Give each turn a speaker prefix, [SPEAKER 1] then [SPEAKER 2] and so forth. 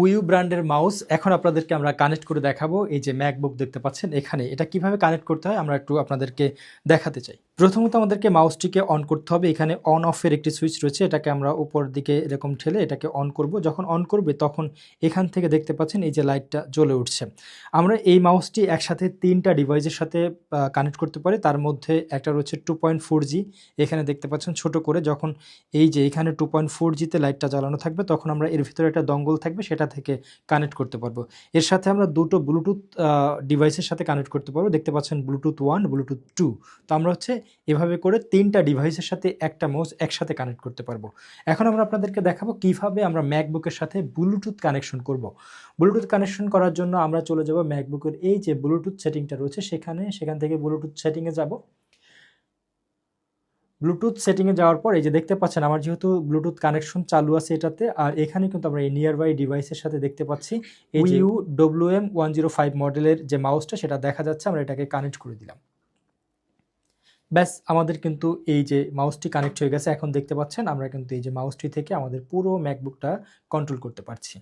[SPEAKER 1] উইউ ব্র্যান্ডের মাউস এখন আপনাদেরকে আমরা কানেক্ট করে দেখাবো। এই যে ম্যাকবুক দেখতে পাচ্ছেন, এখানে এটা কীভাবে কানেক্ট করতে হয়, আমরা একটু আপনাদেরকে দেখাতে চাই। প্রথমত আমাদেরকে মাউসটিকে অন করতে হবে। এখানে অন অফের একটি সুইচ রয়েছে। এটাকে আমরা উপর দিকে এরকম ঠেলে এটাকে অন করব। যখন অন করবে, তখন এখান থেকে দেখতে পাচ্ছেন এই যে লাইটটা জ্বলে উঠছে। আমরা এই মাউসটি একসাথে তিনটা ডিভাইসের সাথে কানেক্ট করতে পারি। তার মধ্যে একটা রয়েছে টু পয়েন্ট ফোর জি এখানে দেখতে পাচ্ছেন ছোট করে যখন এই যে এখানে টু পয়েন্ট ফোর জিতে লাইটটা জ্বালানো থাকবে, তখন আমরা এর ভিতরে একটা দঙ্গল থাকবে, সেটা থেকে কানেক্ট করতে পারব। এর সাথে আমরা দুটো ব্লুটুথ ডিভাইসের সাথে কানেক্ট করতে পারব। দেখতে পাচ্ছেন ব্লুটুথ ওয়ান ব্লুটুথ টু তো আমরা হচ্ছে এভাবে করে তিনটা ডিভাইসের সাথে একটা মাউস একসাথে কানেক্ট করতে পারব। এখন আমরা আপনাদেরকে দেখাবো কীভাবে আমরা ম্যাকবুকের সাথে ব্লুটুথ কানেকশন করব। ব্লুটুথ কানেকশন করার জন্য আমরা চলে যাব ম্যাকবুকের এই যে ব্লুটুথ সেটিংটা রয়েছে সেখানে সেখান থেকে ব্লুটুথ সেটিংয়ে যাব। ব্লুটুথ সেটিংয়ে যাওয়ার পর এই যে দেখতে পাচ্ছেন আমার যেহেতু ব্লুটুথ কানেকশন চালু আছে এটাতে আর এখানে কিন্তু আমরা এই নিয়ার বাই ডিভাইসের সাথে দেখতে পাচ্ছি এই U W M one zero five মডেলের যে মাউসটা সেটা দেখা যাচ্ছে আমরা এটাকে কানেক্ট করে দিলাম। ব্যাস, আমাদের কিন্তু এই যে মাউসটি কানেক্ট হয়ে গেছে, এখন দেখতে পাচ্ছেন, আমরা কিন্তু এই যে মাউসটি থেকে আমাদের পুরো ম্যাকবুকটা কন্ট্রোল করতে পারছি।